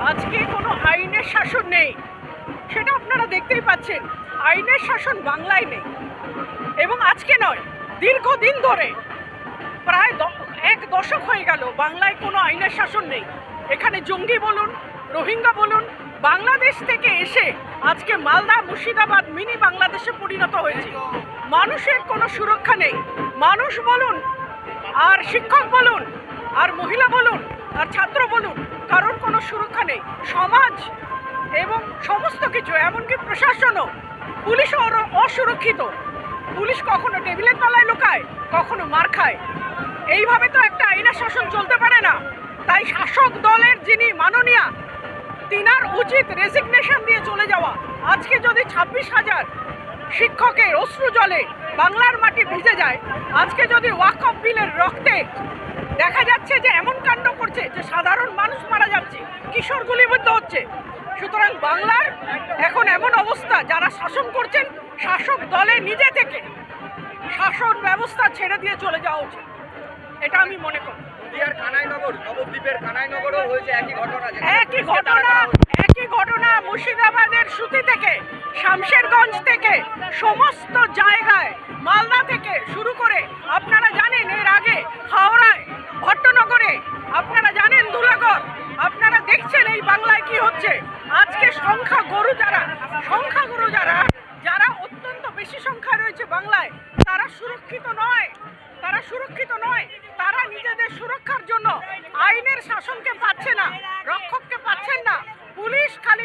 আজকে কোনো আইনের শাসন নেই। সেটা আপনারা দেখতেই পাচ্ছেন। আইনের শাসন বাংলায় নেই। এবং আজকে নয়, দীর্ঘদিন ধরে প্রায় এক দশক হয়ে গেল বাংলায় কোনো আইনের শাসন নেই। এখানে জঙ্গি বলুন, রোহিঙ্গা বলুন, বাংলাদেশ থেকে এসে আজকে মালদা, মুর্শিদাবাদ, মিনি বাংলাদেশে পরিণত হয়েছে। মানুষের কোনো সুরক্ষা নেই। মানুষ বলুন, আর শিক্ষক বলুন, আর মহিলা বলুন, আর ছাত্র বলুন সমাজ এবং সমস্ত কিছু, এমনকি প্রশাসনও, পুলিশও অসুরক্ষিত। পুলিশ কখনো টেবিলের তলায় লুকায়, কখনো মার খায়। এইভাবে তো একটা আইনের শাসন চলতে পারে না। তাই শাসক দলের যিনি মাননীয়া, তিনার উচিত রেজিগনেশন দিয়ে চলে যাওয়া। আজকে যদি ছাব্বিশ হাজার শিক্ষকের অশ্রু জলে বাংলার মাটি ভিজে যায়, আজকে যদি ওয়াক অফ বিলের রক্তে দেখা যাচ্ছে যে এমন কাণ্ড করছে যে সাধারণ মানুষ যাচ্ছে হচ্ছে। সুতরাং বাংলার এখন এমন অবস্থা যারা শাসন করছেন শাসক দলে নিজে থেকে শাসন ব্যবস্থা ছেড়ে দিয়ে চলে যাওয়া উচিত। এটা আমি মনে করি। নদিয়ার কানাইনগর নবদ্বীপের কানাইনগরও হয়েছে একই ঘটনা একই ঘটনা একই ঘটনা মুর্শিদাবাদের সুতি থেকে শামশেরগঞ্জ থেকে সমস্ত জায়গায় মালদা থেকে শুরু করে আপনারা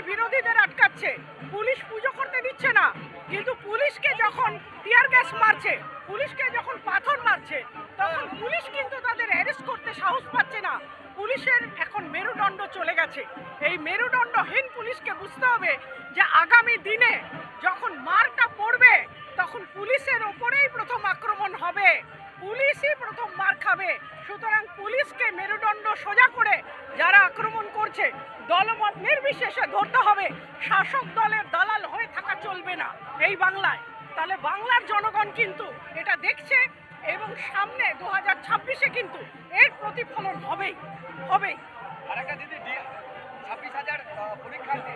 বিরোধীদের আটকাচ্ছে। পুলিশ পুজো করতে দিচ্ছে না। কিন্তু পুলিশকে যখন টিয়ার গ্যাস মারছে, পুলিশকে যখন পাথর মারছে, তখন পুলিশ কিন্তু তাদের অ্যারেস্ট করতে সাহস পাচ্ছে না। পুলিশের এখন মেরুদণ্ড চলে গেছে। এই মেরুদণ্ডহীন পুলিশকে বুঝতে হবে যে আগামী দিনে যখন মারটা পড়বে, তখন পুলিশের ওপরেই প্রথম আক্রমণ হবে। পুলিশই প্রথম মার খাবে। সুতরাং পুলিশকে মেরুদণ্ড সোজা করে যারা আক্রমণ করছে দলমত নির্বিশেষে ধরতে হবে। শাসক দলের দালাল হয়ে থাকা চলবে না এই বাংলায়। তাহলে বাংলার জনগণ কিন্তু এটা দেখছে এবং সামনে দু হাজার ছাব্বিশে কিন্তু এর প্রতিফলন হবেই হবেই। আরেকটা দিদি ছাব্বিশ হাজার পরীক্ষার্থী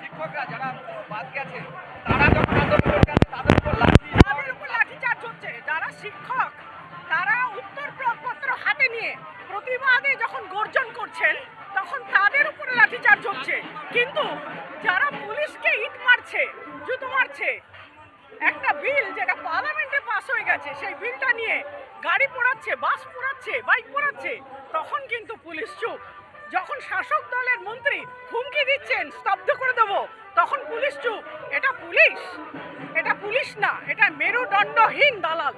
শিক্ষকরা যারা বাদ গেছে তারা যখন আন্দোলন তাদের উপর লাঠি তাদের উপর লাঠিচার্জ হচ্ছে। যারা শিক্ষক তারা উত্তরপত্র হাতে নিয়ে প্রতিবাদে যখন গর্জন করছেন তখন তাদের উপরে লাঠিচার্জ হচ্ছে কিন্তু যারা পুলিশকে ইট মারছে, জুতো মারছে, একটা বিল যেটা পার্লামেন্টে পাস হয়ে গেছে, সেই বিলটা নিয়ে গাড়ি পোড়াচ্ছে, বাস পোড়াচ্ছে, বাইক পোড়াচ্ছে, তখন কিন্তু পুলিশ চুপ। যখন শাসক দলের মন্ত্রী হুমকি দিচ্ছেন, স্তব্ধ করে দেবো, তখন পুলিশ চুপ। এটা পুলিশ এটা পুলিশ না, এটা মেরুদণ্ডহীন দালাল।